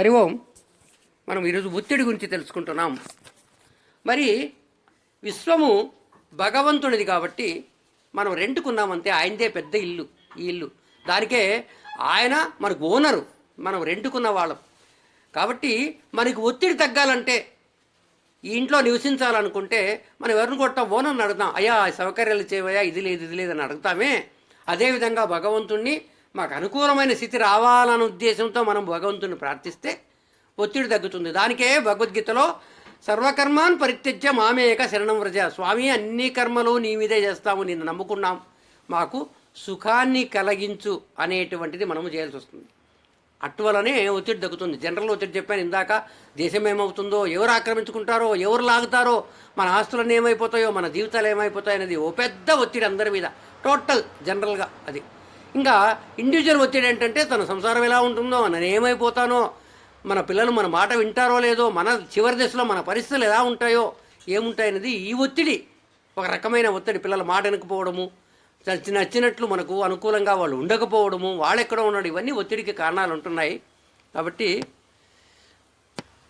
హరి ఓం. మనం ఈరోజు ఒత్తిడి గురించి తెలుసుకుంటున్నాం. మరి విశ్వము భగవంతుడిది కాబట్టి మనం రెంటుకున్నామంటే ఆయనదే పెద్ద ఇల్లు ఈ ఇల్లు. దానికే ఆయన మనకు ఓనరు మనం రెంట్కున్న వాళ్ళం. కాబట్టి మనకి ఒత్తిడి తగ్గాలంటే ఈ ఇంట్లో నివసించాలనుకుంటే మనం ఎవరిని కొట్టా ఓనర్ని అడుగుతాం. అయ్యా సౌకర్యాలు చేయవయ్యా ఇది లేదు ఇది లేదని అడుగుతామే. అదేవిధంగా భగవంతుణ్ణి మాకు అనుకూలమైన స్థితి రావాలన్న ఉద్దేశంతో మనం భగవంతుని ప్రార్థిస్తే ఒత్తిడి తగ్గుతుంది. దానికే భగవద్గీతలో సర్వకర్మాన్ పరిత్యజ్య మామేక శరణం వ్రజ. స్వామి అన్ని కర్మలు నీ మీదే చేస్తాము నిన్ను నమ్ముకున్నాం. మాకు సుఖాన్ని కలిగించు అనేటువంటిది మనము చేయాల్సి వస్తుంది. అటువలనే ఒత్తిడి తగ్గుతుంది. జనరల్ ఒత్తిడి చెప్పాను ఇందాక. దేశం ఏమవుతుందో ఎవరు ఆక్రమించుకుంటారో ఎవరు లాగుతారో మన ఆస్తులన్నీ ఏమైపోతాయో మన జీవితాలు ఏమైపోతాయో అనేది ఓ పెద్ద ఒత్తిడి అందరి మీద. టోటల్ జనరల్గా అది. ఇంకా ఇండివిజువల్ ఒత్తిడి ఏంటంటే తన సంసారం ఎలా ఉంటుందో నేను ఏమైపోతానో మన పిల్లలు మన మాట వింటారో లేదో మన చివరి దశలో మన పరిస్థితులు ఎలా ఉంటాయో ఏముంటాయనేది ఈ ఒత్తిడి. ఒక రకమైన ఒత్తిడి. పిల్లల మాట వినకపోవడము నచ్చి నచ్చినట్లు మనకు అనుకూలంగా వాళ్ళు ఉండకపోవడము వాళ్ళు ఎక్కడ ఉన్నాడు ఇవన్నీ ఒత్తిడికి కారణాలు ఉంటున్నాయి. కాబట్టి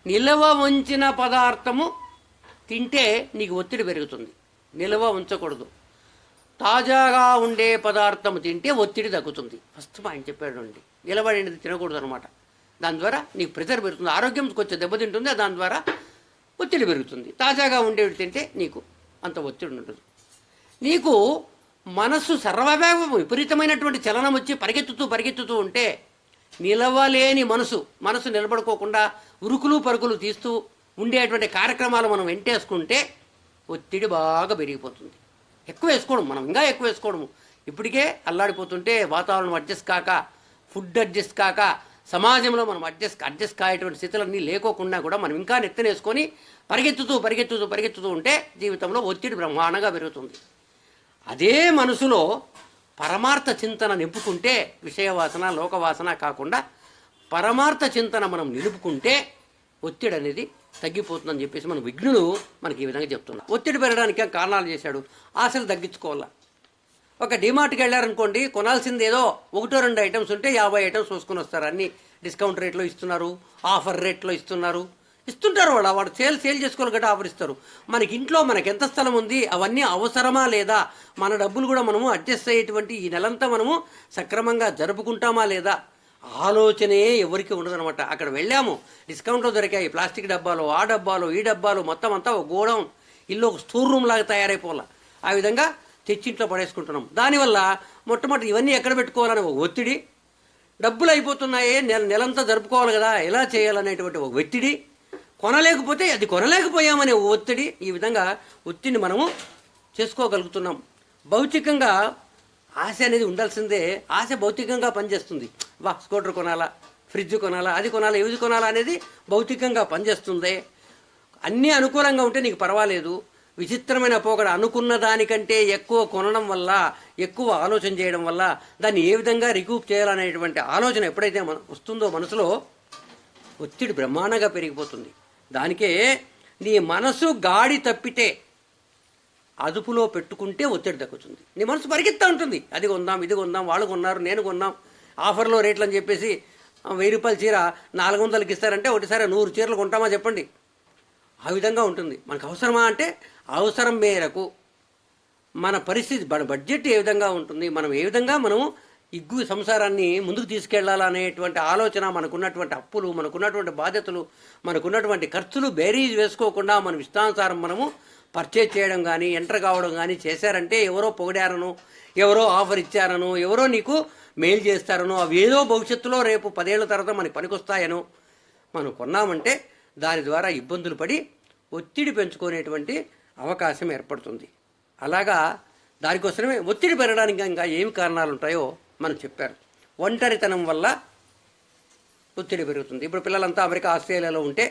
నిల్వ ఉంచిన పదార్థము తింటే నీకు ఒత్తిడి పెరుగుతుంది. నిల్వ ఉంచకూడదు. తాజాగా ఉండే పదార్థం తింటే ఒత్తిడి తగ్గుతుంది. ఫస్ట్ ఆయన చెప్పాడు అండి. నిలబడినది తినకూడదు అనమాట దాని ద్వారా నీకు ప్రెషర్ పెరుగుతుంది. ఆరోగ్యం కొంచెం దెబ్బతింటుంది దాని ద్వారా ఒత్తిడి పెరుగుతుంది. తాజాగా ఉండేవి తింటే నీకు అంత ఒత్తిడి ఉండదు. నీకు మనస్సు సర్వవేగ విపరీతమైనటువంటి చలనం వచ్చి పరిగెత్తుతూ పరిగెత్తుతూ ఉంటే నిలవలేని మనసు మనసు నిలబడుకోకుండా ఉరుకులు పరుకులు తీస్తూ ఉండేటువంటి కార్యక్రమాలు మనం వెంటేసుకుంటే ఒత్తిడి బాగా పెరిగిపోతుంది. ఎక్కువ వేసుకోవడం మనం ఇంకా ఎక్కువ వేసుకోవడము. ఇప్పటికే అల్లాడిపోతుంటే వాతావరణం అడ్జస్ట్ కాక ఫుడ్ అడ్జస్ట్ కాక సమాజంలో మనం అడ్జస్ట్ అడ్జస్ట్ కాయేటువంటి స్థితులన్నీ లేకోకుండా కూడా మనం ఇంకా నెత్తనేసుకొని పరిగెత్తుతూ పరిగెత్తుతూ పరిగెత్తుతూ ఉంటే జీవితంలో ఒత్తిడి బ్రహ్మాండంగా పెరుగుతుంది. అదే మనసులో పరమార్థ చింతన నింపుకుంటే విషయవాసన లోకవాసన కాకుండా పరమార్థ చింతన మనం నిలుపుకుంటే ఒత్తిడి అనేది తగ్గిపోతుందని చెప్పేసి మన విఘ్నుడు మనకి ఈ విధంగా చెప్తున్నా ఒత్తిడి పెరగడానికి కారణాలు చేశాడు? ఆశలు తగ్గించుకోవాలా? ఒక డిమార్ట్కి వెళ్ళారనుకోండి కొనాల్సింది ఏదో ఒకటో రెండు ఐటమ్స్ ఉంటే యాభై ఐటమ్స్ చూసుకుని వస్తారు. అన్ని డిస్కౌంట్ రేట్లో ఇస్తున్నారు ఆఫర్ రేట్లో ఇస్తున్నారు. ఇస్తుంటారు వాళ్ళు. వాడు సేల్ సేల్ చేసుకోవాలి గట్రా ఆఫర్ ఇస్తారు. మనకి ఇంట్లో మనకి ఎంత స్థలం ఉంది అవన్నీ అవసరమా లేదా? మన డబ్బులు కూడా మనము అడ్జస్ట్ అయ్యేటువంటి ఈ నెలంతా మనము సక్రమంగా జరుపుకుంటామా లేదా? ఆలోచనే ఎవరికి ఉండదనమాట అక్కడ వెళ్ళాము. డిస్కౌంట్లో దొరికాయి. ప్లాస్టిక్ డబ్బాలు ఆ డబ్బాలు ఈ డబ్బాలు మొత్తం అంతా ఒక గోడౌన్. ఇల్లు ఒక స్టోర్ రూమ్ లాగా తయారైపోవాల. ఆ విధంగా తెచ్చింట్లో పడేసుకుంటున్నాం. దానివల్ల మొట్టమొదటి ఇవన్నీ ఎక్కడ పెట్టుకోవాలని ఒక ఒత్తిడి. డబ్బులు అయిపోతున్నాయి. నెల నెలంతా జరుపుకోవాలి కదా. ఎలా చేయాలనేటువంటి ఒక ఒత్తిడి. కొనలేకపోతే అది కొనలేకపోయామనే ఒత్తిడి. ఈ విధంగా ఒత్తిడిని మనము చేసుకోగలుగుతున్నాం. భౌతికంగా ఆశ అనేది ఉండాల్సిందే. ఆశ భౌతికంగా పనిచేస్తుంది. వా స్కూటర్ కొనాలా ఫ్రిడ్జ్ కొనాలా అది కొనాలా ఏది కొనాలా అనేది భౌతికంగా పనిచేస్తుంది. అన్నీ అనుకూలంగా ఉంటే నీకు పర్వాలేదు. విచిత్రమైన పోకడ అనుకున్న దానికంటే ఎక్కువ కొనడం వల్ల ఎక్కువ ఆలోచన చేయడం వల్ల దాన్ని ఏ విధంగా రికూప్ చేయాలనేటువంటి ఆలోచన ఎప్పుడైతే మన వస్తుందో మనసులో ఒత్తిడి బ్రహ్మాండంగా పెరిగిపోతుంది. దానికే నీ మనసు గాడి తప్పితే అదుపులో పెట్టుకుంటే ఒత్తిడి తగ్గుతుంది. నీ మనసు పరిగెత్తా ఉంటుంది. అది కొందాం ఇది కొందాం వాళ్ళు కొన్నారు నేను కొన్నాం ఆఫర్లో రేట్లు అని చెప్పేసి వెయ్యి రూపాయల చీర నాలుగు వందలకి ఇస్తారంటే ఒకటిసారి నూరు చీరలు కొంటామా చెప్పండి? ఆ విధంగా ఉంటుంది. మనకు అవసరమా అంటే అవసరం మేరకు మన పరిస్థితి మన బడ్జెట్ ఏ విధంగా ఉంటుంది మనం ఏ విధంగా మనము ఇగ్గు సంసారాన్ని ముందుకు తీసుకెళ్ళాలనేటువంటి ఆలోచన మనకున్నటువంటి అప్పులు మనకున్నటువంటి బాధ్యతలు మనకున్నటువంటి ఖర్చులు బేరీజ్ వేసుకోకుండా మనం ఇష్టానుసారం మనము పర్చేజ్ చేయడం కానీ ఎంటర్ కావడం కానీ చేశారంటే ఎవరో పొగిడారను ఎవరో ఆఫర్ ఇచ్చారను ఎవరో నీకు మెయిల్ చేస్తారను అవి ఏదో భవిష్యత్తులో రేపు పదేళ్ళ తర్వాత మనకి పనికొస్తాయను మనం కొన్నామంటే దాని ద్వారా ఇబ్బందులు పడి ఒత్తిడి పెంచుకునేటువంటి అవకాశం ఏర్పడుతుంది. అలాగా దానికోసమే ఒత్తిడి పెరగడానికి ఇంకా ఏమి కారణాలు ఉంటాయో మనం చెప్పారు. ఒంటరితనం వల్ల ఒత్తిడి పెరుగుతుంది. ఇప్పుడు పిల్లలంతా అమెరికా ఆస్ట్రేలియాలో ఉంటే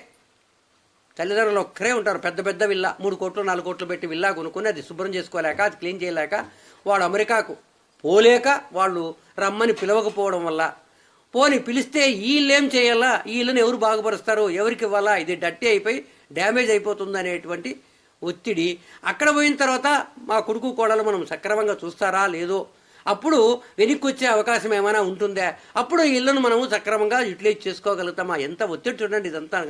తల్లిదండ్రులు ఒక్కరే ఉంటారు. పెద్ద పెద్ద విల్లా. మూడు కోట్లు నాలుగు కోట్లు పెట్టి విల్లా కొనుక్కుని అది శుభ్రం చేసుకోలేక అది క్లీన్ చేయలేక వాడు అమెరికాకు పోలేక వాళ్ళు రమ్మని పిలవకపోవడం వల్ల. పోని పిలిస్తే వీళ్ళేం చేయాలా? వీళ్ళని ఎవరు బాగుపరుస్తారు? ఎవరికి ఇవ్వాలా? ఇది డట్టి అయిపోయి డ్యామేజ్ అయిపోతుంది అనేటువంటి ఒత్తిడి. అక్కడ పోయిన తర్వాత మా కొడుకు కోడలు మనం సక్రమంగా చూస్తారా లేదో. అప్పుడు వెనక్కి వచ్చే అవకాశం ఏమైనా ఉంటుందా? అప్పుడు ఈ ఇళ్ళను మనము సక్రమంగా యూటిలైజ్ చేసుకోగలుగుతామా? ఎంత ఒత్తిడి చూడండి ఇదంతా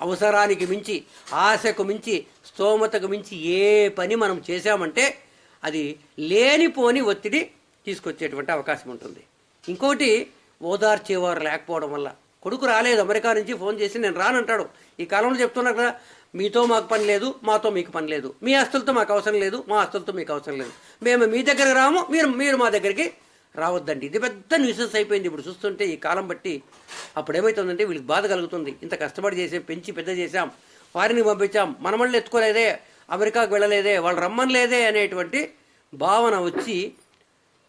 అవసరానికి మించి ఆశకు మించి స్తోమతకు మించి ఏ పని మనం చేశామంటే అది లేనిపోని ఒత్తిడి తీసుకొచ్చేటువంటి అవకాశం ఉంటుంది. ఇంకోటి ఓదార్చేవారు లేకపోవడం వల్ల. కొడుకు రాలేదు అమెరికా నుంచి ఫోన్ చేసి నేను రానంటాడు. ఈ కాలంలో చెప్తున్నారు కదా మీతో మాకు పని లేదు మాతో మీకు పని లేదు. మీ ఆస్తులతో మాకు అవసరం లేదు మా ఆస్తులతో మీకు అవసరం లేదు. మేము మీ దగ్గరకు రాము మీరు మీరు మా దగ్గరికి రావద్దండి. ఇది పెద్ద న్యూసెన్స్ అయిపోయింది. ఇప్పుడు చూస్తుంటే ఈ కాలం బట్టి అప్పుడు ఏమవుతుందంటే వీళ్ళకి బాధ కలుగుతుంది. ఇంత కష్టపడి చేసాం పెంచి పెద్ద చేసాం వారిని పంపించాం మనమళ్ళు ఎత్తుకోలేదే అమెరికాకు వెళ్ళలేదే వాళ్ళు రమ్మనలేదే అనేటువంటి భావన వచ్చి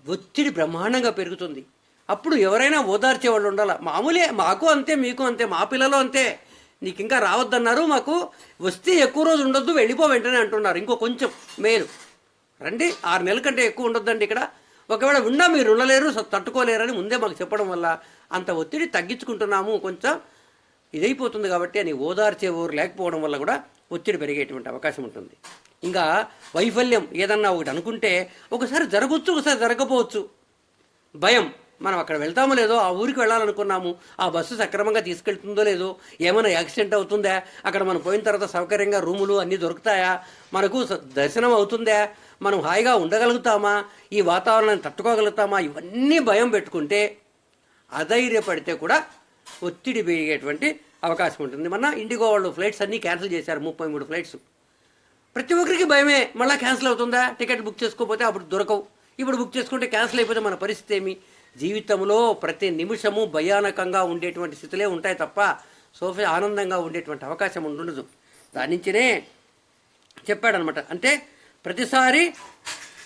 ఒత్తిడి బ్రహ్మాండంగా పెరుగుతుంది. అప్పుడు ఎవరైనా ఓదార్చే వాళ్ళు ఉండాలి? మామూలే మాకు అంతే మీకు అంతే మా పిల్లలు అంతే. నీకు ఇంకా రావద్దన్నారు మాకు. వస్తే ఎక్కువ రోజు ఉండొద్దు వెళ్ళిపో వెంటనే అంటున్నారు. ఇంకో కొంచెం మేలు. రండి ఆరు నెలల కంటే ఎక్కువ ఉండొద్దండి ఇక్కడ. ఒకవేళ ఉన్నా మీరు ఉండలేరు తట్టుకోలేరని ముందే మాకు చెప్పడం వల్ల అంత ఒత్తిడి తగ్గించుకుంటున్నాము. కొంచెం ఇదైపోతుంది కాబట్టి అని ఓదార్చే ఊరు లేకపోవడం వల్ల కూడా ఒత్తిడి పెరిగేటువంటి అవకాశం ఉంటుంది. ఇంకా వైఫల్యం ఏదన్నా ఒకటి అనుకుంటే ఒకసారి జరగవచ్చు ఒకసారి జరగకపోవచ్చు. భయం. మనం అక్కడ వెళ్తామో లేదో ఆ ఊరికి వెళ్ళాలనుకున్నాము ఆ బస్సు సక్రమంగా తీసుకెళ్తుందో లేదో ఏమైనా యాక్సిడెంట్ అవుతుందా అక్కడ మనం పోయిన తర్వాత సౌకర్యంగా రూములు అన్నీ దొరుకుతాయా మనకు దర్శనం అవుతుందా మనం హాయిగా ఉండగలుగుతామా? ఈ వాతావరణాన్ని తట్టుకోగలుగుతామా? ఇవన్నీ భయం పెట్టుకుంటే అధైర్యపడితే కూడా ఒత్తిడి పెరిగేటువంటి అవకాశం ఉంటుంది. మొన్న ఇండిగో వాళ్ళు ఫ్లైట్స్ అన్నీ క్యాన్సిల్ చేశారు ముప్పై మూడు ఫ్లైట్స్. ప్రతి ఒక్కరికి భయమే. మళ్ళీ క్యాన్సిల్ అవుతుందా? టికెట్ బుక్ చేసుకోకపోతే అప్పుడు దొరకవు. ఇప్పుడు బుక్ చేసుకుంటే క్యాన్సిల్ అయిపోతే మన పరిస్థితి ఏమి? జీవితంలో ప్రతి నిమిషము భయానకంగా ఉండేటువంటి స్థితులే ఉంటాయి తప్ప సోఫీ ఆనందంగా ఉండేటువంటి అవకాశం ఉండదు. దాని నుంచినే చెప్పాడనమాట. అంటే ప్రతిసారి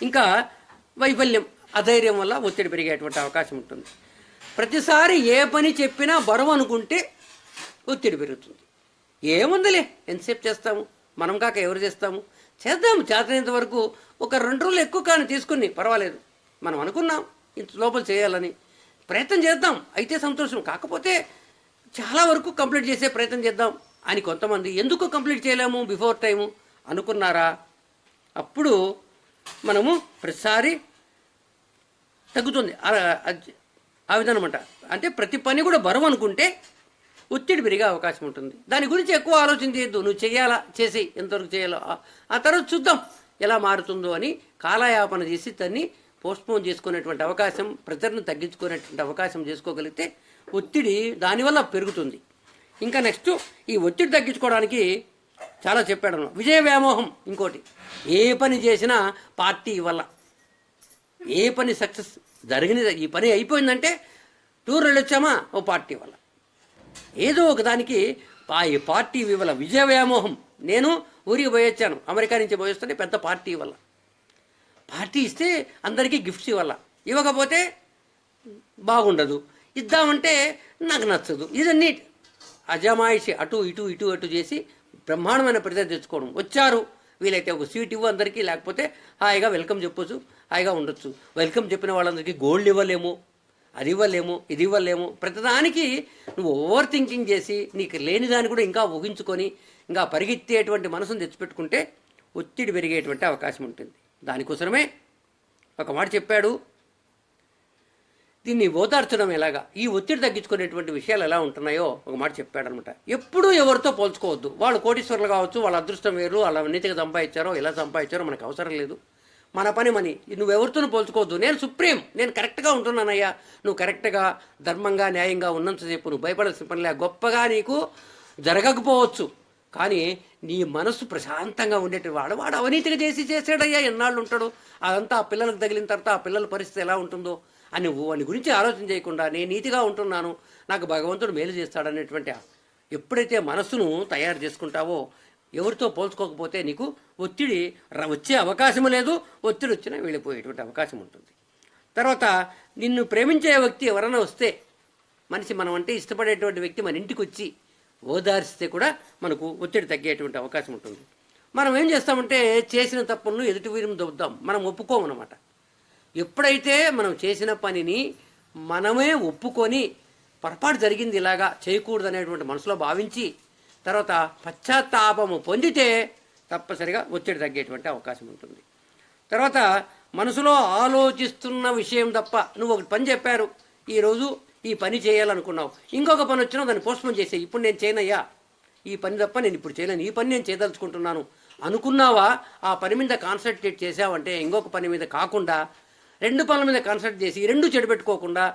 ఇంకా వైఫల్యం అధైర్యం వల్ల ఒత్తిడి పెరిగేటువంటి అవకాశం ఉంటుంది. ప్రతిసారి ఏ పని చెప్పినా బరువు అనుకుంటే ఒత్తిడి పెరుగుతుంది. ఏముందిలే ఎంతసేపు చేస్తాము? మనం కాక ఎవరు చేస్తాము? చేద్దాము చేతనేంత వరకు ఒక రెండు రోజులు ఎక్కువ కానీ తీసుకుని పర్వాలేదు. మనం అనుకున్నాం ఇంత లోపల చేయాలని ప్రయత్నం చేద్దాం అయితే సంతోషం. కాకపోతే చాలా వరకు కంప్లీట్ చేసే ప్రయత్నం చేద్దాం అని కొంతమంది ఎందుకు కంప్లీట్ చేయలేము బిఫోర్ టైము? అనుకున్నారా? అప్పుడు మనము ప్రతిసారి తగ్గుతుంది. ఆ- విధానం అనమాట అంటే ప్రతి పని కూడా బరువు అనుకుంటే ఒత్తిడి పెరిగే అవకాశం ఉంటుంది. దాని గురించి ఎక్కువ ఆలోచన చేయొద్దు నువ్వు చేయాలా చేసి ఎంతవరకు చేయాలో? ఆ- ఆ తర్వాత చూద్దాం ఎలా మారుతుందో అని కాలయాపన చేసి దాన్ని పోస్ట్పోన్ చేసుకునేటువంటి అవకాశం ప్రెజర్ను తగ్గించుకునేటువంటి అవకాశం చేసుకోగలిగితే ఒత్తిడి దానివల్ల పెరుగుతుంది. ఇంకా నెక్స్ట్ ఈ ఒత్తిడి తగ్గించుకోవడానికి చాలా చెప్పాడు అన్న. విజయ వ్యామోహం ఇంకోటి. ఏ పని చేసినా పార్టీ వల్ల. ఏ పని సక్సెస్ జరిగినది ఈ పని అయిపోయిందంటే టూర్ వెళ్ళొచ్చామా ఓ పార్టీ వల్ల. ఏదో ఒకదానికి ఆ ఈ పార్టీ వల్ల విజయ వ్యామోహం. నేను ఊరికి పోయొచ్చాను అమెరికా నుంచి పోయొస్తుంటే పెద్ద పార్టీ వల్ల. పార్టీ ఇస్తే అందరికీ గిఫ్ట్స్ ఇవ్వాల. ఇవ్వకపోతే బాగుండదు. ఇద్దామంటే నాకు నచ్చదు. ఇదన్నీ అజమాయిషి అటు ఇటు ఇటు అటు చేసి బ్రహ్మాండమైన ప్రజలు తెచ్చుకోవడం. వచ్చారు వీలైతే ఒక సీట్ ఇవ్వు అందరికీ లేకపోతే హాయిగా వెల్కమ్ చెప్పొచ్చు హాయిగా ఉండొచ్చు. వెల్కమ్ చెప్పిన వాళ్ళందరికీ గోల్డ్ ఇవ్వలేము అది ఇవ్వలేము ఇది ఇవ్వలేము. ప్రతిదానికి నువ్వు ఓవర్ థింకింగ్ చేసి నీకు లేని దాన్ని కూడా ఇంకా ఊహించుకొని ఇంకా పరిగెత్తేటువంటి మనసును తెచ్చిపెట్టుకుంటే ఒత్తిడి పెరిగేటువంటి అవకాశం ఉంటుంది. దానికోసమే ఒక మాట చెప్పాడు దీన్ని ఓదార్చడం ఎలాగా? ఈ ఒత్తిడి తగ్గించుకునేటువంటి విషయాలు ఎలా ఉంటున్నాయో ఒక మాట చెప్పాడనమాట. ఎప్పుడూ ఎవరితో పోల్చుకోవద్దు. వాళ్ళు కోటీశ్వరులు కావచ్చు వాళ్ళ అదృష్టం వేరు వాళ్ళ నీతిగా సంపాదించారో ఎలా సంపాదించారో మనకు అవసరం లేదు. మన పని మని. నువ్వెవరితోనూ పోల్చుకోవద్దు. నేను సుప్రీం. నేను కరెక్ట్గా ఉంటున్నానయ్యా. నువ్వు కరెక్ట్గా ధర్మంగా న్యాయంగా ఉన్నంతసేపు నువ్వు భయపడాల్సిన పనిలే గొప్పగా నీకు జరగకపోవచ్చు. కానీ నీ మనసు ప్రశాంతంగా ఉండేటి వాడు. వాడు అవినీతిగా చేసి చేసాడయ్యా ఎన్నాళ్ళు ఉంటాడు? అదంతా ఆ పిల్లలకు తగిలిన తర్వాత ఆ పిల్లల పరిస్థితి ఎలా ఉంటుందో? అని వాని గురించి ఆలోచన చేయకుండా నేను నీతిగా ఉంటున్నాను నాకు భగవంతుడు మేలు చేస్తాడనేటువంటి ఎప్పుడైతే మనస్సును తయారు చేసుకుంటావో ఎవరితో పోల్చుకోకపోతే నీకు ఒత్తిడి వచ్చే అవకాశం లేదు ఒత్తిడి వచ్చినా వెళ్ళిపోయేటువంటి అవకాశం ఉంటుంది. తర్వాత నిన్ను ప్రేమించే వ్యక్తి ఎవరైనా వస్తే మనిషి మనం అంటే ఇష్టపడేటువంటి వ్యక్తి మన ఇంటికి వచ్చి ఓదారిస్తే కూడా మనకు ఒత్తిడి తగ్గేటువంటి అవకాశం ఉంటుంది. మనం ఏం చేస్తామంటే చేసిన తప్పులను ఎదుటి వీరిని దొబ్బుతాం. మనం ఒప్పుకోమన్నమాట. ఎప్పుడైతే మనం చేసిన పనిని మనమే ఒప్పుకొని పొరపాటు జరిగింది ఇలాగా చేయకూడదు అనేటువంటి మనసులో భావించి తర్వాత పశ్చాత్తాపము పొందితే తప్పనిసరిగా ఒత్తిడి తగ్గేటువంటి అవకాశం ఉంటుంది. తర్వాత మనసులో ఆలోచిస్తున్న విషయం తప్ప నువ్వు ఒకటి పని చెప్పారు ఈరోజు ఈ పని చేయాలనుకున్నావు ఇంకొక పని వచ్చినా దాన్ని పోస్ట్పోన్ చేసే ఇప్పుడు నేను చేయనయ్యా ఈ పని తప్ప నేను ఇప్పుడు చేయలేను ఈ పని నేను చేయదలుచుకుంటున్నాను అనుకున్నావా ఆ పని మీద కాన్సన్ట్రేట్ చేసావంటే ఇంకొక పని మీద కాకుండా రెండు పనుల మీద కాన్సన్ట్రేట్ చేసి రెండు చెడబెట్టుకోకుండా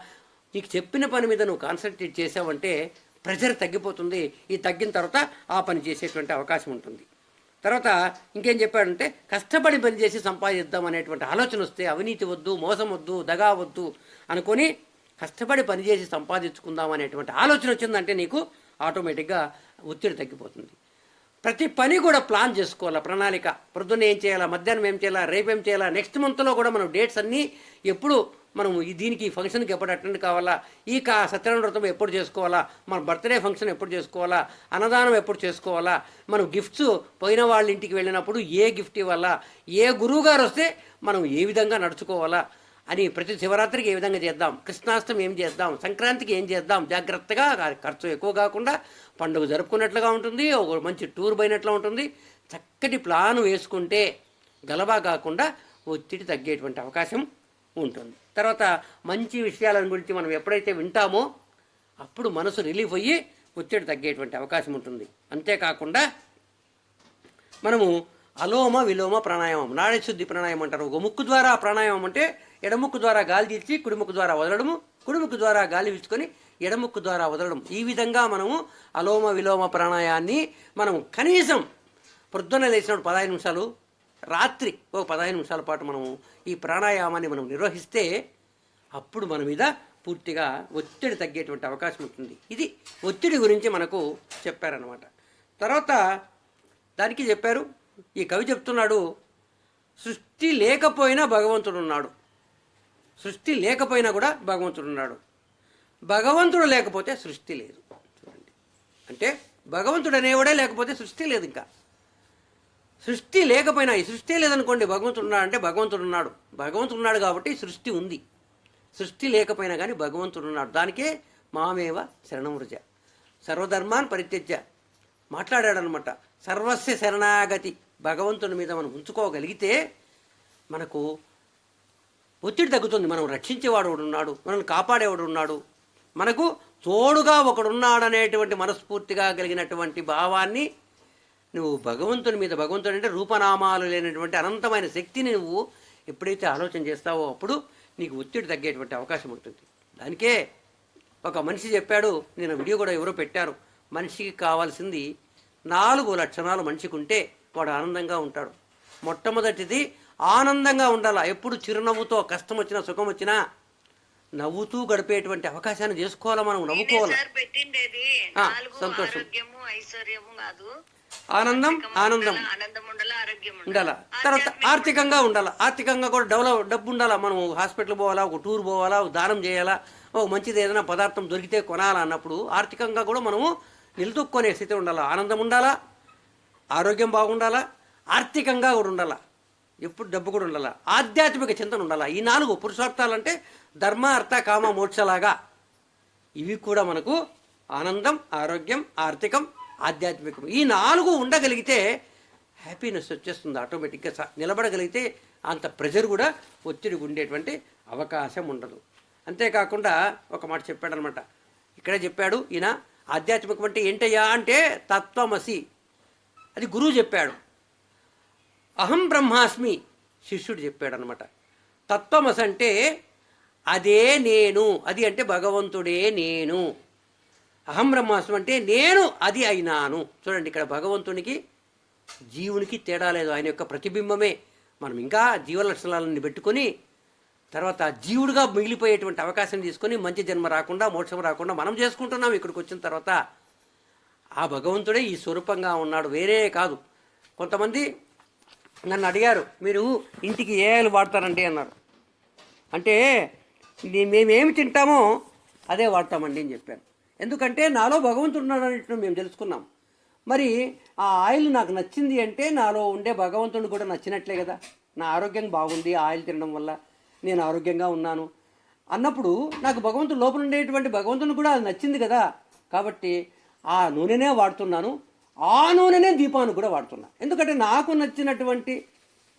నీకు చెప్పిన పని మీద నువ్వు కాన్సన్ట్రేట్ చేసావంటే ప్రెషర్ తగ్గిపోతుంది. ఈ తగ్గిన తర్వాత ఆ పని చేసేటువంటి అవకాశం ఉంటుంది. తర్వాత ఇంకేం చెప్పాడంటే కష్టపడి పని చేసి సంపాదిద్దాం అనేటువంటి ఆలోచన వస్తే అవినీతి వద్దు మోసం వద్దు దగా వద్దు అనుకొని కష్టపడి పని చేసి సంపాదించుకుందాం అనేటువంటి ఆలోచన వచ్చిందంటే నీకు ఆటోమేటిక్గా ఒత్తిడి తగ్గిపోతుంది. ప్రతి పని కూడా ప్లాన్ చేసుకోవాలా? ప్రణాళిక. ప్రొద్దున్న ఏం చేయాలా? మధ్యాహ్నం ఏం చేయాలా? రేపు ఏం చేయాలా? నెక్స్ట్ మంత్లో కూడా మనం డేట్స్ అన్నీ ఎప్పుడు మనం దీనికి ఈ ఫంక్షన్కి ఎప్పుడు అటెండ్ కావాలా? ఈ కా సత్యనారాయణ వ్రతం ఎప్పుడు చేసుకోవాలా? మన బర్త్డే ఫంక్షన్ ఎప్పుడు చేసుకోవాలా? అన్నదానం ఎప్పుడు చేసుకోవాలా? మనం గిఫ్ట్స్ పోయిన వాళ్ళ ఇంటికి వెళ్ళినప్పుడు ఏ గిఫ్ట్ ఇవ్వాలా? ఏ గురువు గారు వస్తే మనం ఏ విధంగా నడుచుకోవాలా? అని ప్రతి శివరాత్రికి ఏ విధంగా చేద్దాం? కృష్ణాష్టమి ఏం చేద్దాం? సంక్రాంతికి ఏం చేద్దాం? జాగ్రత్తగా ఖర్చు ఎక్కువ కాకుండా పండుగ జరుపుకున్నట్లుగా ఉంటుంది. ఒక మంచి టూర్ పోయినట్లు ఉంటుంది. చక్కటి ప్లాన్ వేసుకుంటే గలబా కాకుండా ఒత్తిడి తగ్గేటువంటి అవకాశం ఉంటుంది. తర్వాత మంచి విషయాల గురించి మనం ఎప్పుడైతే వింటామో అప్పుడు మనసు రిలీఫ్ అయ్యి ఒత్తిడి తగ్గేటువంటి అవకాశం ఉంటుంది. అంతేకాకుండా మనము అలోమ విలోమ ప్రాణాయామం నాడశుద్ధి ప్రాణాయామం అంటారు. ఒక ముక్కు ద్వారా ప్రాణాయామం అంటే ఎడముక్కు ద్వారా గాలి తీర్చి కుడిముక్కు ద్వారా వదలడము కుడిముక్కు ద్వారా గాలి పీల్చుకొని ఎడముక్కు ద్వారా వదలడం. ఈ విధంగా మనము అలోమ విలోమ ప్రాణాయాన్ని మనం కనీసం ప్రొద్దున లేచినప్పుడు పదహైదు నిమిషాలు రాత్రి ఒక పదహైదు నిమిషాల పాటు మనము ఈ ప్రాణాయామాన్ని మనం నిర్వహిస్తే అప్పుడు మన మీద పూర్తిగా ఒత్తిడి తగ్గేటువంటి అవకాశం ఉంటుంది. ఇది ఒత్తిడి గురించి మనకు చెప్పారనమాట తర్వాత దానికి చెప్పారు ఈ కవి చెప్తున్నాడు సృష్టి లేకపోయినా భగవంతుడు ఉన్నాడు. సృష్టి లేకపోయినా కూడా భగవంతుడు ఉన్నాడు. భగవంతుడు లేకపోతే సృష్టి లేదు. చూడండి. అంటే భగవంతుడు అనేవాడే లేకపోతే సృష్టి లేదు ఇంకా. సృష్టి లేకపోయినా ఈ సృష్టి లేదనుకోండి భగవంతుడు ఉన్నాడు అంటే భగవంతుడు ఉన్నాడు. భగవంతుడు ఉన్నాడు కాబట్టి సృష్టి ఉంది. సృష్టి లేకపోయినా కానీ భగవంతుడు ఉన్నాడు. దానికే మామేవ శరణమృజ సర్వధర్మాన్ పరిత్యజ్య. మాట్లాడాడనమాట. సర్వస్య శరణాగతి. భగవంతుని మీద మనం ఉంచుకోగలిగితే మనకు ఒత్తిడి తగ్గుతుంది. మనం రక్షించేవాడు ఉన్నాడు. మనల్ని కాపాడేవాడు ఉన్నాడు. మనకు తోడుగా ఒకడున్నాడనేటువంటి మనస్ఫూర్తిగా కలిగినటువంటి భావాన్ని నువ్వు భగవంతుని మీద భగవంతుడు అంటే రూపనామాలు లేనటువంటి అనంతమైన శక్తిని నువ్వు ఎప్పుడైతే ఆలోచన చేస్తావో అప్పుడు నీకు ఒత్తిడి తగ్గేటువంటి అవకాశం ఉంటుంది. దానికే ఒక మనిషి చెప్పాడు నేను వీడియో కూడా ఎవరో పెట్టారు. మనిషికి కావాల్సింది నాలుగు లక్షణాలు మనిషికి ఉంటే వాడు ఆనందంగా ఉంటాడు. మొట్టమొదటిది ఆనందంగా ఉండాలా? ఎప్పుడు చిరునవ్వుతో కష్టం వచ్చినా సుఖం వచ్చినా నవ్వుతూ గడిపేటువంటి అవకాశాన్ని చేసుకోవాలా మనం? నవ్వుకోవాలి? సంతోషం. ఆనందం ఆనందం. ఉండాలా. తర్వాత ఆర్థికంగా ఉండాలా? ఆర్థికంగా కూడా డెవలప్ డబ్బు ఉండాలా మనం హాస్పిటల్ పోవాలా ఒక టూర్ పోవాలా ఒక దానం చేయాలా ఒక మంచిది ఏదైనా పదార్థం దొరికితే కొనాలా అన్నప్పుడు ఆర్థికంగా కూడా మనము నిలదొక్కునే స్థితి ఉండాలా? ఆనందం ఉండాలా? ఆరోగ్యం బాగుండాలా? ఆర్థికంగా కూడా ఉండాలా? ఎప్పుడు డబ్బు కూడా ఉండాలా? ఆధ్యాత్మిక చింతన ఉండాలా? ఈ నాలుగు పురుషార్థాలంటే ధర్మ అర్థ కామ మోక్షలాగా. ఇవి కూడా మనకు ఆనందం ఆరోగ్యం ఆర్థికం ఆధ్యాత్మికం. ఈ నాలుగు ఉండగలిగితే హ్యాపీనెస్ వచ్చేస్తుంది ఆటోమేటిక్గా. స- నిలబడగలిగితే అంత ప్రెజర్ కూడా ఒత్తిడి ఉండేటువంటి అవకాశం ఉండదు. అంతేకాకుండా ఒక మాట చెప్పాడనమాట. ఇక్కడే చెప్పాడు ఈయన ఆధ్యాత్మికం అంటే ఏంటయ్యా? అంటే తత్వమసి. అది గురువు చెప్పాడు. అహం బ్రహ్మాస్మి శిష్యుడు చెప్పాడనమాట. తత్వమస్ అంటే అదే నేను అది అంటే భగవంతుడే నేను. అహం బ్రహ్మాస్మి అంటే నేను అది అయినాను. చూడండి ఇక్కడ భగవంతునికి జీవునికి తేడా లేదు. ఆయన యొక్క ప్రతిబింబమే. మనం ఇంకా జీవ లక్షణాలను పెట్టుకొని తర్వాత జీవుడుగా మిగిలిపోయేటువంటి అవకాశం తీసుకొని మంచి జన్మ రాకుండా మోక్షం రాకుండా మనం చేసుకుంటున్నాం ఇక్కడికి వచ్చిన తర్వాత. ఆ భగవంతుడే ఈ స్వరూపంగా ఉన్నాడు. వేరే కాదు. కొంతమంది నన్ను అడిగారు మీరు ఇంటికి ఏ ఆయిల్ వాడతారండి అన్నారు. అంటే మేమేమి తింటామో అదే వాడతామండి అని చెప్పాను ఎందుకంటే నాలో భగవంతుడు ఉన్నాడని మేము తెలుసుకున్నాం. మరి ఆ ఆయిల్ నాకు నచ్చింది అంటే నాలో ఉండే భగవంతుడు కూడా నచ్చినట్లే కదా. నా ఆరోగ్యం బాగుంది ఆయిల్ తినడం వల్ల నేను ఆరోగ్యంగా ఉన్నాను. అన్నప్పుడు నాకు భగవంతుడు లోపల ఉండేటువంటి భగవంతుని కూడా అది నచ్చింది కదా. కాబట్టి ఆ నూనెనే వాడుతున్నాను. ఆ నూనెనే దీపాన్ని కూడా వాడుతున్నా. ఎందుకంటే నాకు నచ్చినటువంటి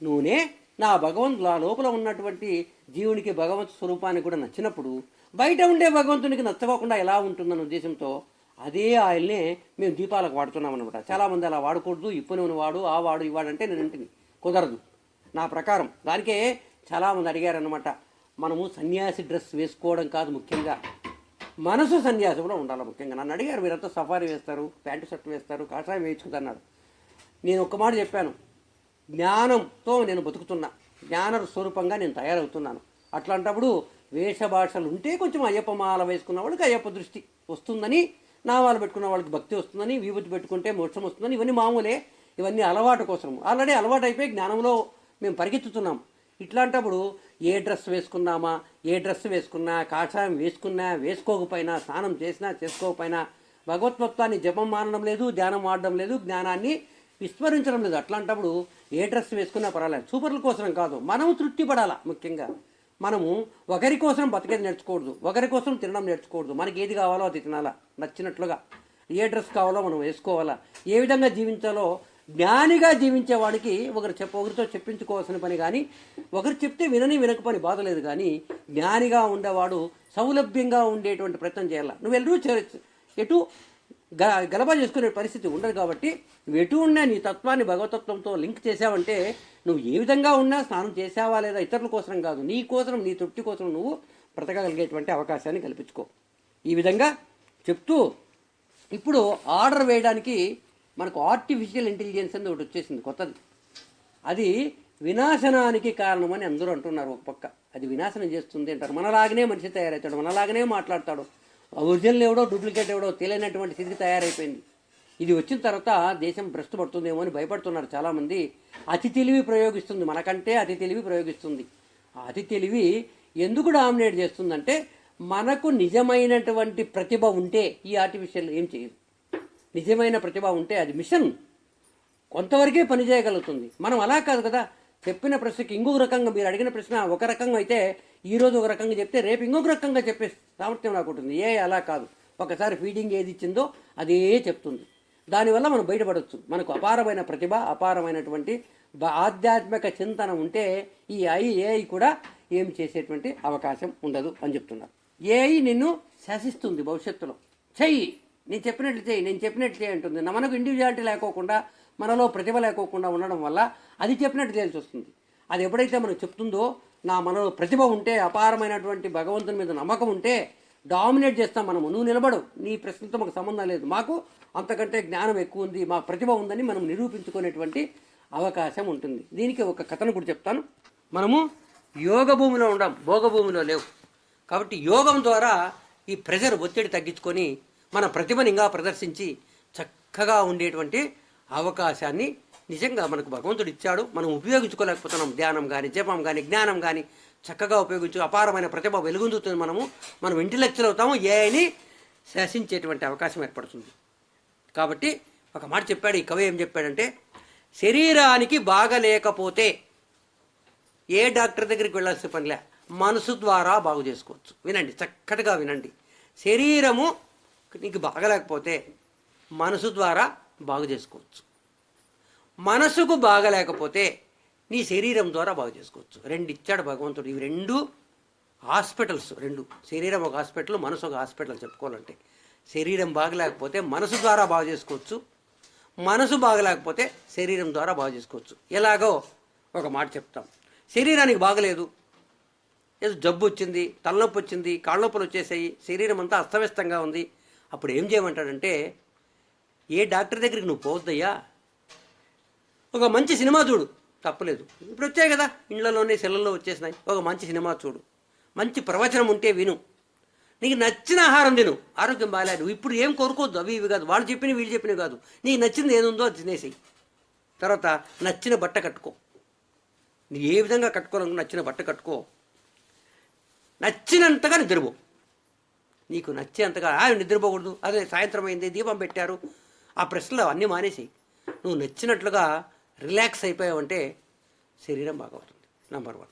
నూనె నా భగవంతుల లోపల ఉన్నటువంటి జీవునికి భగవంతు స్వరూపానికి కూడా నచ్చినప్పుడు బయట ఉండే భగవంతునికి నచ్చకోకుండా ఎలా ఉంటుందన్న ఉద్దేశంతో అదే ఆయిల్నే మేము దీపాలకు వాడుతున్నాం అనమాట చాలామంది అలా వాడకూడదు ఇప్పు నూనె వాడు ఆ వాడు ఇవాడంటే అంటే నేను ఇంటిని కుదరదు. నా ప్రకారం. దానికే చాలామంది అడిగారనమాట మనము సన్యాసి డ్రెస్ వేసుకోవడం కాదు ముఖ్యంగా. మనసు సన్యాసి కూడా ఉండాలి ముఖ్యంగా. నన్ను అడిగారు మీరంతా సఫారీ వేస్తారు ప్యాంటు షర్ట్ వేస్తారు కాషాయం వేయించుకుంటున్నారు నేను ఒక్క మాట చెప్పాను. జ్ఞానంతో నేను బతుకుతున్నా. జ్ఞాన స్వరూపంగా నేను తయారవుతున్నాను. అట్లాంటప్పుడు వేషభాషలు ఉంటే కొంచెం అయ్యప్ప మాల వేసుకున్న వాళ్ళకి అయ్యప్ప దృష్టి వస్తుందని నామాలు పెట్టుకున్న వాళ్ళకి భక్తి వస్తుందని విభూతి పెట్టుకుంటే మోక్షం వస్తుందని ఇవన్నీ మామూలే. ఇవన్నీ అలవాటు కోసం ఆల్రెడీ అలవాటు అయిపోయి జ్ఞానంలో మేము పరిగెత్తుతున్నాం. ఇట్లాంటప్పుడు ఏ డ్రెస్ వేసుకున్నామా ఏ డ్రెస్ వేసుకున్నా కాషాయం వేసుకున్నా వేసుకోకపోయినా స్నానం చేసినా చేసుకోకపోయినా భగవత్వత్వాన్ని జపం మానడం లేదు ధ్యానం ఆడడం లేదు జ్ఞానాన్ని విస్మరించడం లేదు. అట్లాంటప్పుడు ఏ డ్రెస్ వేసుకున్నా పర్వాలేదు. సూపర్ల కోసం కాదు. మనము తృప్తి పడాలా ముఖ్యంగా. మనము ఒకరి కోసం బతికేది నేర్చుకోకూడదు. ఒకరి కోసం తినడం నేర్చుకోకూడదు. మనకి ఏది కావాలో అది తినాలా. నచ్చినట్లుగా ఏ డ్రెస్ కావాలో మనం వేసుకోవాలా. ఏ విధంగా జీవించాలో జ్ఞానిగా జీవించేవాడికి ఒకరు చెప్ప ఒకరితో చెప్పించుకోవాల్సిన పని కానీ ఒకరు చెప్తే వినని వినక పని బాధ లేదు కానీ జ్ఞానిగా ఉండేవాడు సౌలభ్యంగా ఉండేటువంటి ప్రయత్నం చేయాలి. నువ్వు ఎల్లరూ ఎటు గ గలబా చేసుకునే పరిస్థితి ఉండదు కాబట్టి నువ్వు ఎటు ఉన్నా నీ తత్వాన్ని భగవతత్వంతో లింక్ చేసావంటే నువ్వు ఏ విధంగా ఉన్నా స్నానం చేసావా లేదా ఇతరుల కోసం కాదు. నీ కోసం నీ తృప్తి కోసం నువ్వు బ్రతకగలిగేటువంటి అవకాశాన్ని కల్పించుకో. ఈ విధంగా చెప్తూ ఇప్పుడు ఆర్డర్ వేయడానికి మనకు ఆర్టిఫిషియల్ ఇంటెలిజెన్స్ అనేది ఒకటి వచ్చేసింది కొత్తది. అది వినాశనానికి కారణమని అందరూ అంటున్నారు ఒక పక్క. అది వినాశనం చేస్తుంది అంటారు. మనలాగనే మనిషి తయారవుతాడు మనలాగనే మాట్లాడతాడు. ఒరిజినల్ ఎవడో డూప్లికేట్ ఎవడో తెలియనటువంటి స్థితికి తయారైపోయింది. ఇది వచ్చిన తర్వాత దేశం భ్రష్టు పడుతుందేమో అని భయపడుతున్నారు చాలామంది. అతి తెలివి ప్రయోగిస్తుంది మనకంటే అతి తెలివి ప్రయోగిస్తుంది. ఆ అతి తెలివి ఎందుకు డామినేట్ చేస్తుందంటే మనకు నిజమైనటువంటి ప్రతిభ ఉంటే ఈ ఆర్టిఫిషియల్ ఏం చేయదు. నిజమైన ప్రతిభ ఉంటే అది మిషన్. కొంతవరకే పనిచేయగలుగుతుంది మనం అలా కాదు కదా. చెప్పిన ప్రశ్నకి ఇంకొక రకంగా మీరు అడిగిన ప్రశ్న ఒక రకంగా అయితే ఈరోజు ఒక రకంగా చెప్తే రేపు ఇంకొక రకంగా చెప్పే సామర్థ్యం నాకు ఉంటుంది. ఏ అలా కాదు. ఒకసారి ఫీడింగ్ ఏది ఇచ్చిందో అదే చెప్తుంది. దానివల్ల మనం బయటపడవచ్చు మనకు అపారమైన ప్రతిభ అపారమైనటువంటి ఆధ్యాత్మిక చింతన ఉంటే ఈ ఐ ఏఐ కూడా ఏం చేసేటువంటి అవకాశం ఉండదు అని చెప్తున్నారు. ఏఐ నిన్ను శాసిస్తుంది భవిష్యత్తులో. చెయ్యి. నేను చెప్పినట్లు చేయి నేను చెప్పినట్లు చేయి అంటుంది. మనకు ఇండివిజువాలిటీ లేకోకుండా మనలో ప్రతిభ లేకోకుండా ఉండడం వల్ల అది చెప్పినట్టు చేయాల్సి వస్తుంది. అది ఎప్పుడైతే మనం చెప్తుందో నా మనలో ప్రతిభ ఉంటే అపారమైనటువంటి భగవంతుని మీద నమ్మకం ఉంటే డామినేట్ చేస్తాం మనము. నువ్వు నిలబడు నీ ప్రశ్నతో మాకు సంబంధం లేదు. మాకు అంతకంటే జ్ఞానం ఎక్కువ ఉంది. మా ప్రతిభ ఉందని మనం నిరూపించుకునేటువంటి అవకాశం ఉంటుంది. దీనికి ఒక కథను కూడా చెప్తాను. మనము యోగ భూమిలో ఉండం భోగభూమిలో లేవు. కాబట్టి యోగం ద్వారా ఈ ప్రెషర్ ఒత్తిడి తగ్గించుకొని మన ప్రతిభని ఇంకా ప్రదర్శించి చక్కగా ఉండేటువంటి అవకాశాన్ని నిజంగా మనకు భగవంతుడు ఇచ్చాడు. మనం ఉపయోగించుకోలేకపోతున్నాం. ధ్యానం కానీ జపం కానీ జ్ఞానం కానీ చక్కగా ఉపయోగించు అపారమైన ప్రతిభ వెలుగొందుతుంది మనము. మనం ఇంటలెక్చువల్ అవుతాము. ఏఐని శాసించేటువంటి అవకాశం ఏర్పడుతుంది. కాబట్టి ఒక మాట చెప్పాడు ఈ కవి ఏం చెప్పాడంటే శరీరానికి బాగలేకపోతే ఏ డాక్టర్ దగ్గరికి వెళ్ళాల్సిన పనిలే? మనసు ద్వారా బాగు చేసుకోవచ్చు. వినండి చక్కటిగా వినండి. శరీరము నీకు బాగలేకపోతే మనసు ద్వారా బాగు చేసుకోవచ్చు. మనసుకు బాగలేకపోతే నీ శరీరం ద్వారా బాగు చేసుకోవచ్చు. రెండు ఇచ్చాడు భగవంతుడు. ఇవి రెండు హాస్పిటల్స్ రెండు. శరీరం ఒక హాస్పిటల్ మనసు ఒక హాస్పిటల్ చెప్పుకోవాలంటే. శరీరం బాగలేకపోతే మనసు ద్వారా బాగు చేసుకోవచ్చు. మనసు బాగలేకపోతే శరీరం ద్వారా బాగు చేసుకోవచ్చు. ఎలాగో ఒక మాట చెప్తాం. శరీరానికి బాగలేదు. ఏదో జబ్బు వచ్చింది తలనొప్పి వచ్చింది కాళ్ళ నొప్పులు వచ్చేసాయి. శరీరం అంతా అస్తవ్యస్తంగా ఉంది. అప్పుడు ఏం చేయమంటాడంటే ఏ డాక్టర్ దగ్గరికి నువ్వు పోవద్దయ్యా ఒక మంచి సినిమా చూడు. తప్పలేదు. ఇప్పుడు వచ్చాయి కదా ఇండ్లలోనే సెలల్లో వచ్చేసినాయి. ఒక మంచి సినిమా చూడు. మంచి ప్రవచనం ఉంటే విను. నీకు నచ్చిన ఆహారం తిను. ఆరోగ్యం బాగాలేదు. ఇప్పుడు ఏం కోరుకోవద్దు. అవి ఇవి కాదు. వాళ్ళు చెప్పినవి వీళ్ళు చెప్పినవి కాదు. నీకు నచ్చింది ఏముందో అది తినేసేయి. తర్వాత నచ్చిన బట్ట కట్టుకో. నీ ఏ విధంగా కట్టుకోవాలనుకున్న నచ్చిన బట్ట కట్టుకో. నచ్చినంతగా నిద్రపో. నీకు నచ్చేంతగా ఆమె నిద్రపోకూడదు. అదే సాయంత్రం అయింది దీపం పెట్టారు. ఆ ప్రశ్నలు అన్నీ మానేసి నువ్వు నచ్చినట్లుగా రిలాక్స్ అయిపోయావంటే శరీరం బాగవుతుంది నంబర్ వన్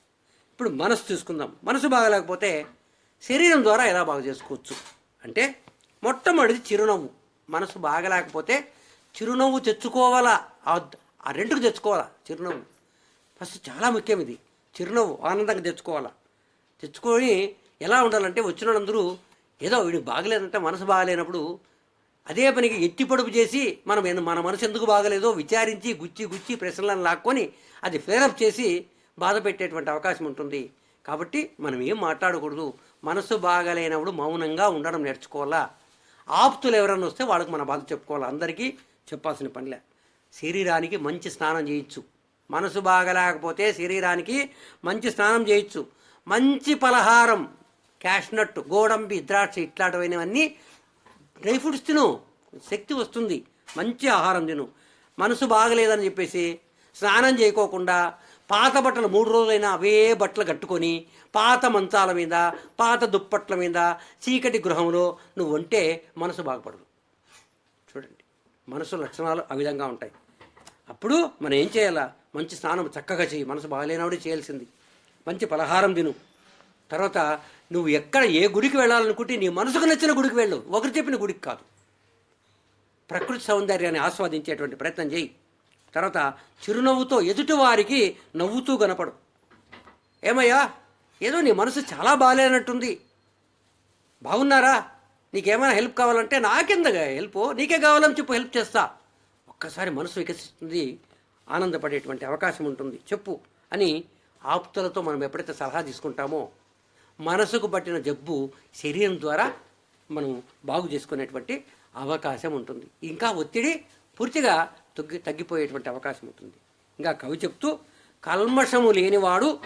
ఇప్పుడు మనసు చూసుకుందాం. మనసు బాగలేకపోతే శరీరం ద్వారా ఎలా బాగు చేసుకోవచ్చు? అంటే మొట్టమొదటిది చిరునవ్వు. మనసు బాగలేకపోతే చిరునవ్వు తెచ్చుకోవాలా? ఆ ఆ రెండుకు తెచ్చుకోవాలా? చిరునవ్వు. ఫస్ట్ చాలా ముఖ్యం ఇది. చిరునవ్వు ఆనందంగా తెచ్చుకోవాలా? తెచ్చుకొని ఎలా ఉండాలంటే వచ్చిన వాళ్ళందరూ ఏదో వీడికి బాగలేదంటే మనసు బాగలేనప్పుడు అదే పనికి ఎత్తి పొడుపు చేసి మనం మన మనసు ఎందుకు బాగలేదో విచారించి గుచ్చి గుచ్చి ప్రశ్నలను లాక్కొని అది ఫేరప్ చేసి బాధ పెట్టేటువంటి అవకాశం ఉంటుంది. కాబట్టి మనం ఏం మాట్లాడకూడదు. మనసు బాగలేనప్పుడు మౌనంగా ఉండడం నేర్చుకోవాలా? ఆప్తులు ఎవరైనా వస్తే వాళ్ళకి మన బాధ చెప్పుకోవాలి? అందరికీ చెప్పాల్సిన పనిలే. శరీరానికి మంచి స్నానం చేయొచ్చు. మనసు బాగలేకపోతే శరీరానికి మంచి స్నానం చేయొచ్చు. మంచి పలహారం క్యాష్నట్ గోడంబి ద్రాక్ష ఇట్లాంటివన్నీ డ్రై ఫ్రూట్స్ తిను. శక్తి వస్తుంది. మంచి ఆహారం తిను. మనసు బాగలేదని చెప్పేసి స్నానం చేయకోకుండా పాత బట్టలు మూడు రోజులైనా అవే బట్టలు కట్టుకొని పాత మంచాల మీద పాత దుప్పట్ల మీద చీకటి గృహంలో నువ్వు ఉంటే మనసు బాగుపడదు. చూడండి. మనసు లక్షణాలు ఆ విధంగా ఉంటాయి. అప్పుడు మనం ఏం చేయాలా? మంచి స్నానం చక్కగా చేయి. మనసు బాగాలేనప్పుడే చేయాల్సింది. మంచి పలహారం తిను. తర్వాత నువ్వు ఎక్కడ ఏ గుడికి వెళ్ళాలనుకుంటే నీ మనసుకు నచ్చిన గుడికి వెళ్ళు. ఒకరు చెప్పిన గుడికి కాదు. ప్రకృతి సౌందర్యాన్ని ఆస్వాదించేటువంటి ప్రయత్నం చేయి. తర్వాత చిరునవ్వుతో ఎదుటివారికి నవ్వుతూ కనపడు. ఏమయ్యా? ఏదో నీ మనసు చాలా బాగాలేనట్టుంది బాగున్నారా? నీకేమైనా హెల్ప్ కావాలంటే నాకెందుగా హెల్ప్? నీకే కావాలని చెప్పు హెల్ప్ చేస్తా. ఒక్కసారి మనసు వికసిస్తుంది. ఆనందపడేటువంటి అవకాశం ఉంటుంది. చెప్పు అని ఆప్తులతో మనం ఎప్పుడైతే సలహా తీసుకుంటామో మనసుకు పట్టిన జబ్బు శరీరం ద్వారా మనం బాగు చేసుకునేటువంటి అవకాశం ఉంటుంది. ఇంకా ఒత్తిడి పూర్తిగా తగ్గి తగ్గిపోయేటువంటి అవకాశం ఉంటుంది. ఇంకా కవి చెప్తూ కల్మషము లేనివాడు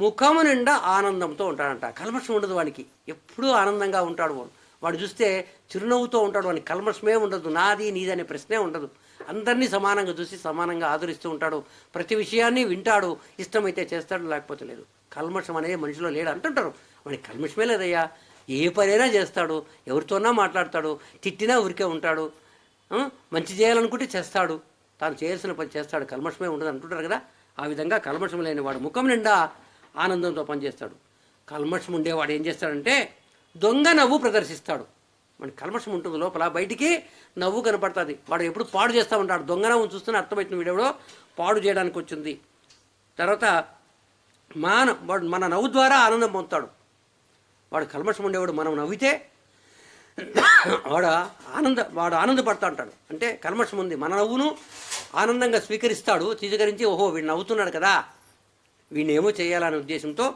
ముఖము నిండా ఆనందంతో ఉంటాడంట. కల్మషం ఉండదు వాడికి ఎప్పుడూ ఆనందంగా ఉంటాడు వాడు. వాడు చూస్తే చిరునవ్వుతో ఉంటాడు వాడికి కల్మషమే ఉండదు. నాది నీది అనే ప్రశ్నే ఉండదు. అందరినీ సమానంగా చూసి సమానంగా ఆదరిస్తూ ఉంటాడు. ప్రతి విషయాన్ని వింటాడు. ఇష్టమైతే చేస్తాడు లేకపోతే లేదు. కల్మషం అనేది మనిషిలో లేడు అంటుంటారు. వాడికి కల్మషమే లేదయ్యా. ఏ పనైనా చేస్తాడు. ఎవరితోనా మాట్లాడతాడు. తిట్టినా ఊరికే ఉంటాడు. మంచి చేయాలనుకుంటే చేస్తాడు. తాను చేయాల్సిన పని చేస్తాడు. కల్మషమే ఉండదు అంటుంటారు కదా. ఆ విధంగా కల్మషం లేని వాడు ముఖం నిండా ఆనందంతో పనిచేస్తాడు. కల్మషం ఉండేవాడు ఏం చేస్తాడంటే దొంగ నవ్వు ప్రదర్శిస్తాడు. మన కల్మషం ఉంటుంది లోపల బయటికి నవ్వు కనపడుతుంది. వాడు ఎప్పుడు పాడు చేస్తూ ఉంటాడు. దొంగనవ్వు చూస్తూనే అర్థమవుతుంది వీడెవడో పాడు చేయడానికి వచ్చింది. తర్వాత మాన వాడు మన నవ్వు ద్వారా ఆనందం పొందుతాడు. వాడు కల్మషం ఉండేవాడు మనం నవ్వితే వాడు ఆనంద వాడు ఆనందపడతా ఉంటాడు. అంటే కల్మషం ఉంది మన నవ్వును ఆనందంగా స్వీకరిస్తాడు. స్వీకరించి ఓహో వీడు నవ్వుతున్నాడు కదా. వీడినేమో చేయాలనే ఉద్దేశంతో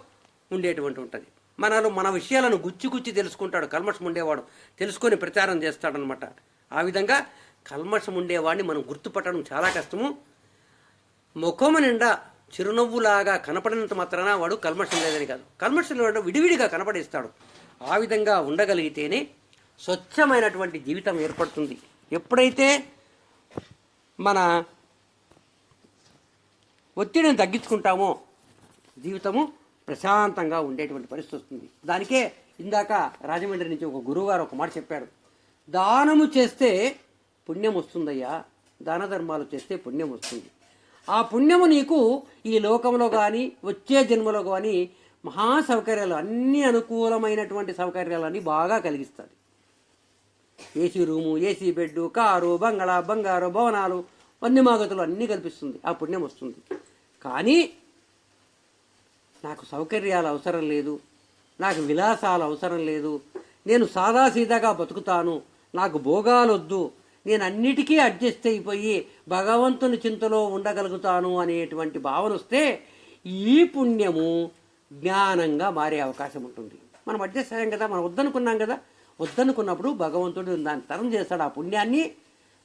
ఉండేటువంటి ఉంటుంది. మనలో మన విషయాలను గుచ్చి గుచ్చి తెలుసుకుంటాడు. కల్మషం ఉండేవాడు. తెలుసుకొని ప్రచారం చేస్తాడనమాట ఆ విధంగా కల్మషం ఉండేవాడిని మనం గుర్తుపట్టడం చాలా కష్టము. ముఖము నిండా చిరునవ్వులాగా కనపడినంత మాత్రాన వాడు కల్మషం లేదని కాదు. కల్మషం లేకుండా విడివిడిగా కనపడిస్తాడు. ఆ విధంగా ఉండగలిగితేనే స్వచ్ఛమైనటువంటి జీవితం ఏర్పడుతుంది. ఎప్పుడైతే మన ఒత్తిడిని తగ్గించుకుంటామో జీవితము ప్రశాంతంగా ఉండేటువంటి పరిస్థితి వస్తుంది. దానికే ఇందాక రాజమండ్రి నుంచి ఒక గురువుగారు ఒక మాట చెప్పారు. దానము చేస్తే పుణ్యం వస్తుందయ్యా. దాన ధర్మాలు చేస్తే పుణ్యం వస్తుంది. ఆ పుణ్యము నీకు ఈ లోకంలో కానీ వచ్చే జన్మలో కానీ మహా సౌకర్యాలు అన్ని అనుకూలమైనటువంటి సౌకర్యాలన్నీ బాగా కలిగిస్తుంది. AC room AC bed car బంగళా బంగారు భవనాలు అన్ని మాగతులు అన్నీ కల్పిస్తుంది. ఆ పుణ్యం వస్తుంది. కానీ నాకు సౌకర్యాలు అవసరం లేదు. నాకు విలాసాలు అవసరం లేదు. నేను సాదాసీదాగా బతుకుతాను. నాకు భోగాలొద్దు. నేను అన్నిటికీ అడ్జస్ట్ అయిపోయి భగవంతుని చింతలో ఉండగలుగుతాను అనేటువంటి భావన వస్తే ఈ పుణ్యము జ్ఞానంగా మారే అవకాశం ఉంటుంది. మనం అడ్జస్ట్ అయ్యాం కదా మనం వద్దనుకున్నాం కదా. వద్దనుకున్నప్పుడు భగవంతుడు దాన్ని తరం చేస్తాడు ఆ పుణ్యాన్ని.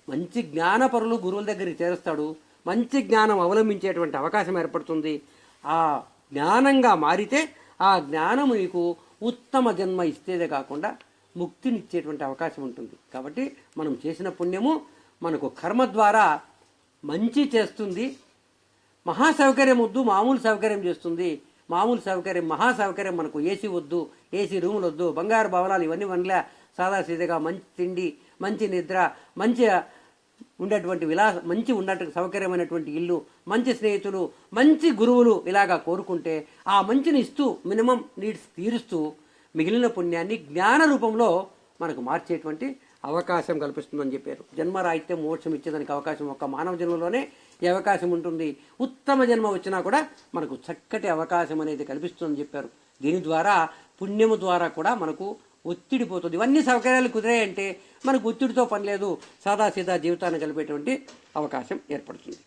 మంచి జ్ఞానపరులు గురువుల దగ్గరికి చేరుస్తాడు. మంచి జ్ఞానం అవలంబించేటువంటి అవకాశం ఏర్పడుతుంది. ఆ జ్ఞానంగా మారితే ఆ జ్ఞానము నీకు ఉత్తమ జన్మ ఇస్తేదే కాకుండా ముక్తినిచ్చేటువంటి అవకాశం ఉంటుంది. కాబట్టి మనం చేసిన పుణ్యము మనకు కర్మ ద్వారా మంచి చేస్తుంది. మహా సౌకర్యం వద్దు మామూలు సౌకర్యం చేస్తుంది. మామూలు సౌకర్యం మహా సౌకర్యం మనకు ఏసీ వద్దు ఏసీ రూములు వద్దు బంగారు భవనాలు ఇవన్నీ వనలే సాదాసీదగా మంచి తిండి మంచి నిద్ర మంచి ఉండేటువంటి విలాస మంచి ఉన్నట్టు సౌకర్యమైనటువంటి ఇల్లు మంచి స్నేహితులు మంచి గురువులు ఇలాగా కోరుకుంటే ఆ మంచిని ఇస్తూ మినిమం నీడ్స్ తీరుస్తూ మిగిలిన పుణ్యాన్ని జ్ఞాన రూపంలో మనకు మార్చేటువంటి అవకాశం కల్పిస్తుందని చెప్పారు. జన్మరాహిత్యం మోక్షం ఇచ్చేదానికి అవకాశం ఒక మానవ జన్మలోనే ఈ అవకాశం ఉంటుంది. ఉత్తమ జన్మ వచ్చినా కూడా మనకు చక్కటి అవకాశం అనేది కల్పిస్తుందని చెప్పారు. దీని ద్వారా పుణ్యము ద్వారా కూడా మనకు ఒత్తిడి పోతుంది. ఇవన్నీ సౌకర్యాలు కుదిరాయంటే మనకు ఒత్తిడితో పని లేదు. సాదాసీదా జీవితాన్ని కలిపేటువంటి అవకాశం ఏర్పడుతుంది.